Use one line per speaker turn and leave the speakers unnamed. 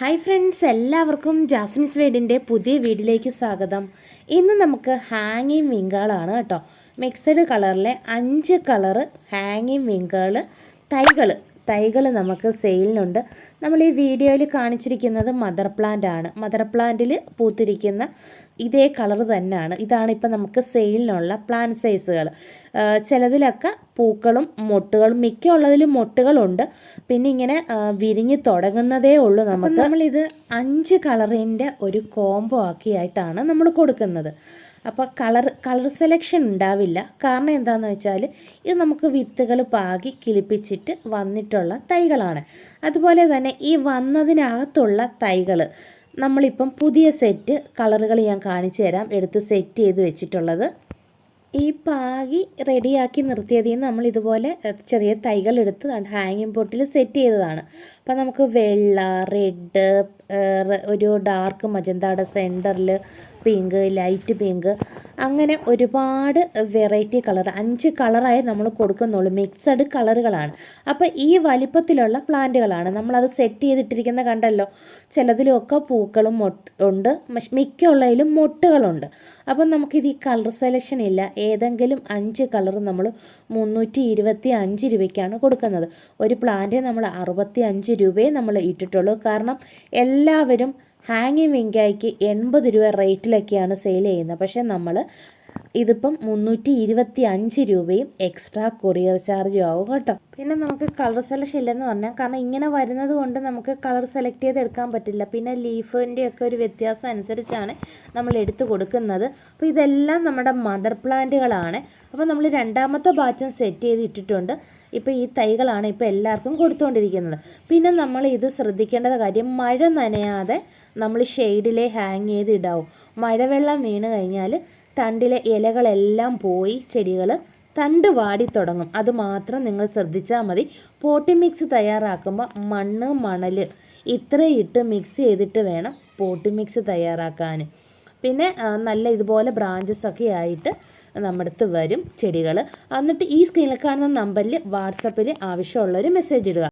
Hi friends എല്ലാവർക്കും Jasmine's വീടിന്റെ പുതിയ വീഡിയോയിലേക്ക് സ്വാഗതം. ഇന്ന് നമുക്ക് ഹാങ്ങിങ് വിങ്കുകളാണ് കേട്ടോ. മിക്സഡ് കളറിലെ അഞ്ച് കളറ് ഹാങ്ങിങ് വിങ്കുകൾ തൈകൾ തൈകൾ നമുക്ക് സെയിലിനുണ്ട് നമ്മൾ ഈ വീഡിയോയിൽ കാണിച്ചിരിക്കുന്നത് മദർ പ്ലാന്റ് ആണ്. മദർ പ്ലാന്റിൽ പൂത്തിരിക്കുന്ന ഇതേ കളർ തന്നെയാണ്. ഇതാണ് ഇപ്പം നമുക്ക് സെയിലിനുള്ള പ്ലാൻ സൈസുകൾ. ചിലതിലൊക്കെ പൂക്കളും മൊട്ടുകളും മിക്ക ഉള്ളതിലും മൊട്ടുകളുണ്ട്. പിന്നെ ഇങ്ങനെ വിരിഞ്ഞ് തുടങ്ങുന്നതേ ഉള്ളൂ നമുക്ക്. നമ്മളിത് അഞ്ച് കളറിന്റെ ഒരു കോംബോ ആക്കിയായിട്ടാണ് നമ്മൾ കൊടുക്കുന്നത്. അപ്പോൾ കളർ കളർ സെലക്ഷൻ ഉണ്ടാവില്ല. കാരണം എന്താണെന്ന് വെച്ചാൽ ഇത് നമുക്ക് വിത്തുകൾ പാകി കിളിപ്പിച്ചിട്ട് വന്നിട്ടുള്ള തൈകളാണ്. അതുപോലെ തന്നെ ഈ വന്നതിനകത്തുള്ള തൈകൾ നമ്മളിപ്പം പുതിയ സെറ്റ് കളറുകൾ ഞാൻ കാണിച്ചു തരാം. എടുത്ത് സെറ്റ് ചെയ്ത് വെച്ചിട്ടുള്ളത്. ഈ പാകി റെഡിയാക്കി നിർത്തിയതിൽ നിന്ന് നമ്മൾ ഇതുപോലെ ചെറിയ തൈകൾ എടുത്ത് ഹാങ്ങിങ് പോട്ടിൽ സെറ്റ് ചെയ്തതാണ്. അപ്പോൾ നമുക്ക് വെള്ള റെഡ് ഒരു ഡാർക്ക് മജന്താടെ സെന്ററിൽ പിങ്ക് ലൈറ്റ് പിങ്ക് അങ്ങനെ ഒരുപാട് വെറൈറ്റി കളർ അഞ്ച് കളറായി നമ്മൾ കൊടുക്കുന്നുള്ളൂ. മിക്സഡ് കളറുകളാണ് അപ്പോൾ ഈ വലിപ്പത്തിലുള്ള പ്ലാന്റുകളാണ്. നമ്മളത് സെറ്റ് ചെയ്തിട്ടിരിക്കുന്ന കണ്ടല്ലോ? ചിലതിലുമൊക്കെ പൂക്കളും ഉണ്ട്. മഷ്- മിക്ക ഉള്ളതിലും മൊട്ടുകളുണ്ട്. അപ്പം നമുക്കിത് ഈ കളർ സെലക്ഷൻ ഇല്ല. ഏതെങ്കിലും അഞ്ച് കളർ നമ്മൾ മുന്നൂറ്റി ഇരുപത്തി അഞ്ച് രൂപയ്ക്കാണ് കൊടുക്കുന്നത്. ഒരു പ്ലാന്റ് നമ്മൾ അറുപത്തി അഞ്ച് രൂപയെ നമ്മൾ ഇട്ടിട്ടുള്ളൂ. കാരണം എല്ലാവരും ഹാങ്ങിങ് വിങ്കായ്ക്ക് എൺപത് രൂപ റേറ്റിലൊക്കെയാണ് സെയിൽ ചെയ്യുന്നത്. പക്ഷേ നമ്മൾ ഇതിപ്പം മുന്നൂറ്റി ഇരുപത്തി അഞ്ച് രൂപയും എക്സ്ട്രാ കൊറിയർ ചാർജും ആവും കേട്ടോ. പിന്നെ നമുക്ക് കളർ സെലക്ഷൻ ഇല്ലെന്ന് പറഞ്ഞാൽ കാരണം ഇങ്ങനെ വരുന്നത് കൊണ്ട് നമുക്ക് കളർ സെലക്ട് ചെയ്ത് എടുക്കാൻ പറ്റില്ല. പിന്നെ ലീഫിന്റെ ഒക്കെ ഒരു വ്യത്യാസം അനുസരിച്ചാണ് നമ്മൾ എടുത്തു കൊടുക്കുന്നത്. അപ്പോൾ ഇതെല്ലാം നമ്മുടെ മദർ പ്ലാന്റുകളാണ് അപ്പോൾ നമ്മൾ രണ്ടാമത്തെ ബാച്ചും സെറ്റ് ചെയ്ത് ഇട്ടിട്ടുണ്ട്. ഇപ്പോൾ ഈ തൈകളാണ് ഇപ്പോൾ എല്ലാവർക്കും കൊടുത്തുകൊണ്ടിരിക്കുന്നത്. പിന്നെ നമ്മൾ ഇത് ശ്രദ്ധിക്കേണ്ടത് കാര്യം മഴ നനയാതെ നമ്മൾ ഷെയ്ഡിലെ ഹാങ് ചെയ്ത് ഇടാവും. മഴവെള്ളം വീണ് കഴിഞ്ഞാൽ തണ്ടിലെ ഇലകളെല്ലാം പോയി ചെടികൾ തണ്ട് വാടി തുടങ്ങും. അത് മാത്രം നിങ്ങൾ ശ്രദ്ധിച്ചാൽ മതി. പോട്ടി മിക്സ് തയ്യാറാക്കുമ്പോൾ മണ്ണ് മണൽ ഇത്രയിട്ട് മിക്സ് ചെയ്തിട്ട് വേണം പോട്ടി മിക്സ് തയ്യാറാക്കാൻ പിന്നെ നല്ല ഇതുപോലെ ബ്രാഞ്ചസ് ഒക്കെ ആയിട്ട് നമ്മുടെ അടുത്ത് വരും ചെടികൾ എന്നിട്ട് ഈ സ്ക്രീനിൽ കാണുന്ന നമ്പറിൽ വാട്സപ്പിൽ ആവശ്യമുള്ളൊരു മെസ്സേജ് ഇടുക.